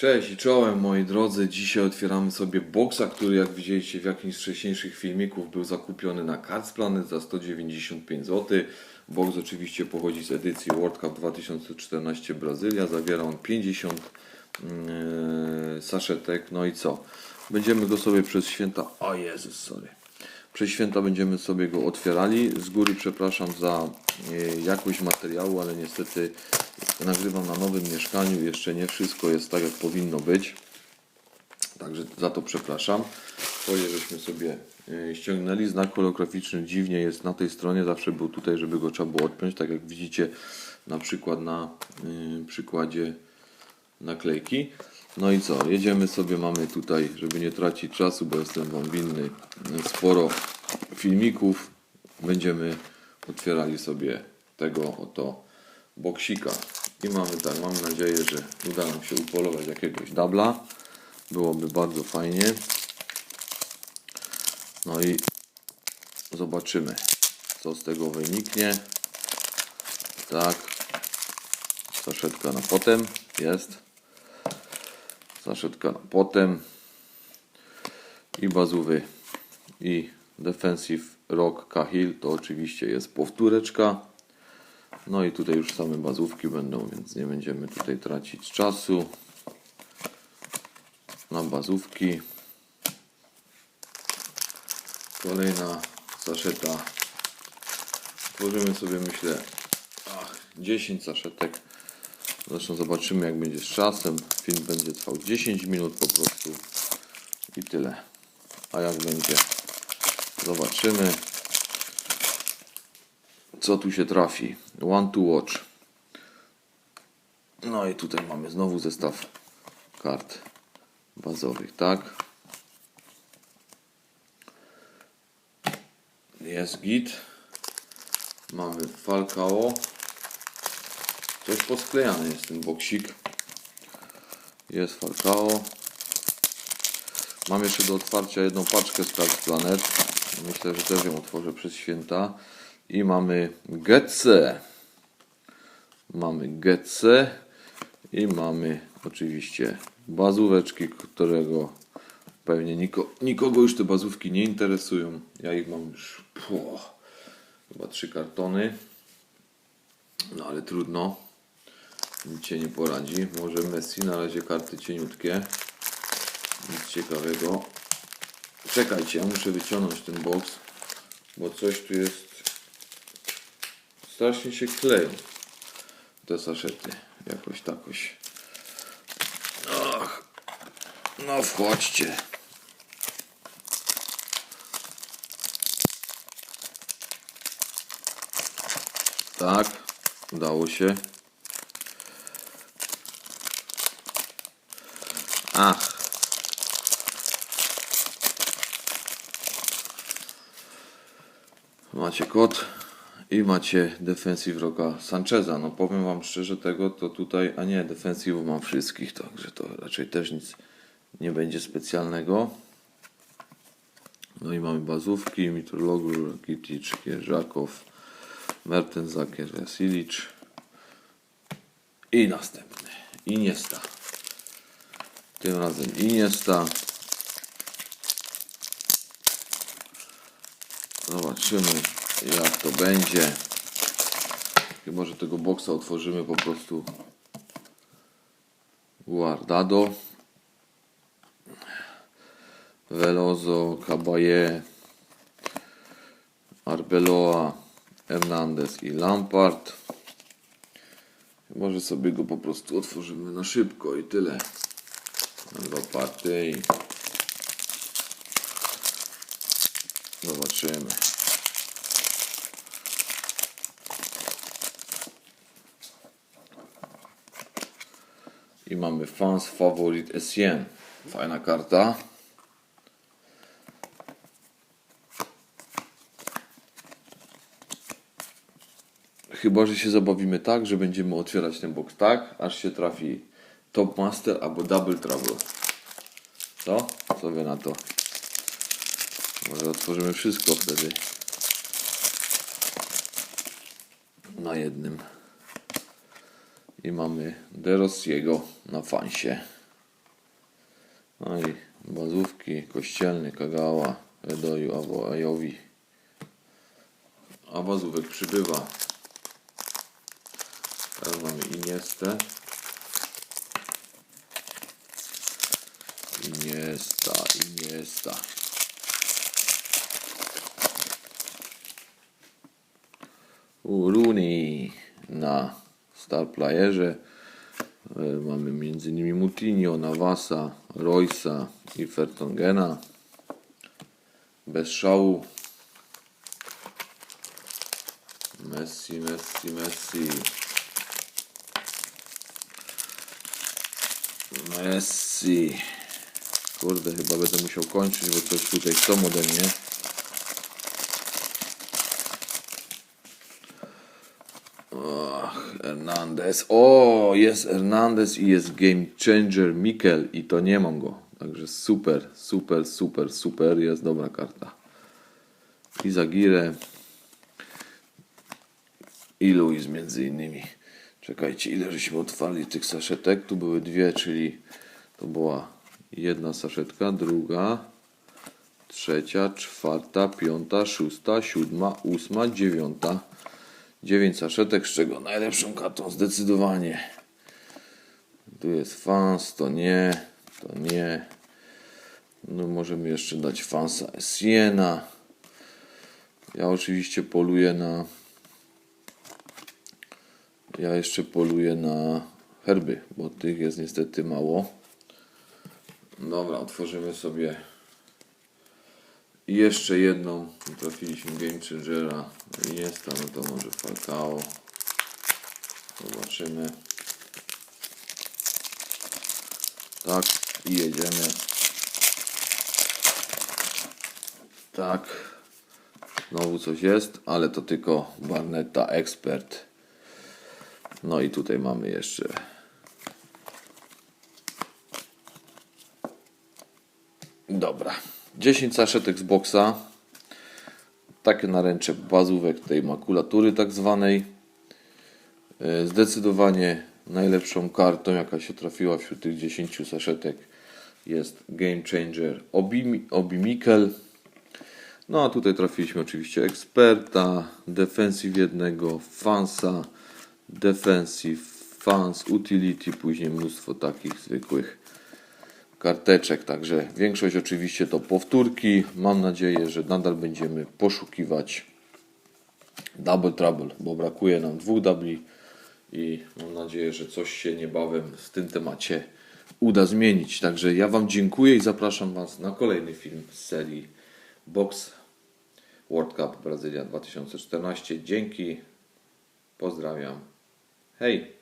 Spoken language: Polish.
Cześć i czołem moi drodzy. Dzisiaj otwieramy sobie boxa, który jak widzieliście w jakimś z wcześniejszych filmików był zakupiony na Cards Planet za 195 zł. Box oczywiście pochodzi z edycji World Cup 2014 Brazylia. Zawiera on 50 yy, saszetek. No i co? Będziemy go sobie przez święta... O Jezus, sorry. Przez święta będziemy sobie go otwierali. Z góry przepraszam za e, jakość materiału, ale niestety nagrywam na nowym mieszkaniu. Jeszcze nie wszystko jest tak, jak powinno być. Także za to przepraszam. Folie żeśmy sobie e, ściągnęli. Znak holograficzny dziwnie jest na tej stronie. Zawsze był tutaj, żeby go trzeba było odpiąć. Tak jak widzicie na przykład na y, przykładzie naklejki. No i co? Jedziemy sobie, mamy tutaj, żeby nie tracić czasu, bo jestem Wam winny y, sporo filmików. Będziemy otwierali sobie tego oto boksika. I mamy tak, mam nadzieję, że uda nam się upolować jakiegoś dubla. Byłoby bardzo fajnie. No i zobaczymy, co z tego wyniknie. Tak. Saszetka na potem jest. Na potem. I bazowy i defensive rock Cahill to oczywiście jest powtóreczka. No i tutaj już same bazówki będą, więc nie będziemy tutaj tracić czasu na bazówki. Kolejna saszeta. Tworzymy sobie myślę ach, 10 saszetek. Zresztą zobaczymy jak będzie z czasem. Film będzie trwał 10 minut po prostu. I tyle. A jak będzie zobaczymy co tu się trafi. One to watch. No i tutaj mamy znowu zestaw kart bazowych, tak? Jest git. Mamy Falcao. Coś posklejany jest ten boksik. Jest Falcao. Mam jeszcze do otwarcia jedną paczkę z Cards Planet. Myślę, że też ją otworzę przez święta. I mamy Getze. Mamy Getze. I mamy oczywiście bazóweczki, którego pewnie niko, nikogo już te bazówki nie interesują. Ja ich mam już puh, chyba trzy kartony. No ale trudno. Nic się nie poradzi. Może Messi na razie karty cieniutkie. Nic ciekawego. Czekajcie, ja muszę wyciągnąć ten box, bo coś tu jest. Strasznie się kleją te saszety. Jakoś takoś. Ach. No wchodźcie. Tak, udało się. Ach. Macie kod i macie defensive roka Sancheza. No powiem wam szczerze tego, to tutaj, a nie, defensywów mam wszystkich, także to raczej też nic nie będzie specjalnego. No i mamy bazówki, Mitrologur, Rakitic, Kierżakow, Mertens, Zakier, Jasilic i następny, Iniesta. Tym razem Iniesta. Zobaczymy jak to będzie. Chyba, że tego boksa otworzymy po prostu Guardado. Veloso, Caballé, Arbeloa, Hernandez i Lampard. Może sobie go po prostu otworzymy na szybko i tyle. Partie i zobaczymy. I mamy Fans Favorit Essien. Fajna karta. Chyba, że się zabawimy tak, że będziemy otwierać ten box tak, aż się trafi Top Master albo Double Trouble. Co? Co wy na to? Może otworzymy wszystko wtedy. Na jednym. I mamy De Rossiego na fansie. No i bazówki, kościelny, Kagawa, Edoju, albo Ajowi. A bazówek przybywa. Teraz mamy Iniestę. Iniesta, Iniesta. Rooney na Star Playerze. E, Mamy innymi Mutinho, Navasa, Roysa i Fertongena. Bez szału. Messi, Messi, Messi. Messi. Kurde, chyba będę musiał kończyć, bo coś tutaj chcą ode mnie. Hernandez. O, jest Hernandez i jest Game Changer Mikel i to nie mam go. Także super, super, super, super. Jest dobra karta. I Zagirę. I Luis między innymi. Czekajcie, ile żeśmy otwarli tych saszetek? Tu były dwie, czyli to była jedna saszetka, druga, trzecia, czwarta, piąta, szósta, siódma, ósma, dziewiąta. Dziewięć saszetek, z czego najlepszą kartą zdecydowanie. Tu jest fans, to nie, to nie. No możemy jeszcze dać fansa Siena. Ja oczywiście poluję na ja jeszcze poluję na herby, bo tych jest niestety mało. Dobra, otworzymy sobie jeszcze jedną. Trafiliśmy Game Changera. Jest tam, to może Falcao. Zobaczymy. Tak, i jedziemy. Tak. Znowu coś jest, ale to tylko Barnetta Expert. No i tutaj mamy jeszcze Dobra. 10 saszetek z boksa. Takie naręcze bazówek tej makulatury tak zwanej. E, Zdecydowanie najlepszą kartą, jaka się trafiła wśród tych 10 saszetek jest Game Changer Obi, Obi Mikkel. No a tutaj trafiliśmy oczywiście eksperta, defensive jednego, fansa, defensive, fans, utility, później mnóstwo takich zwykłych karteczek. Także większość oczywiście to powtórki. Mam nadzieję, że nadal będziemy poszukiwać double trouble, bo brakuje nam dwóch dubli i mam nadzieję, że coś się niebawem w tym temacie uda zmienić. Także ja Wam dziękuję i zapraszam Was na kolejny film z serii Box World Cup Brazylia 2014. Dzięki, pozdrawiam. Hej!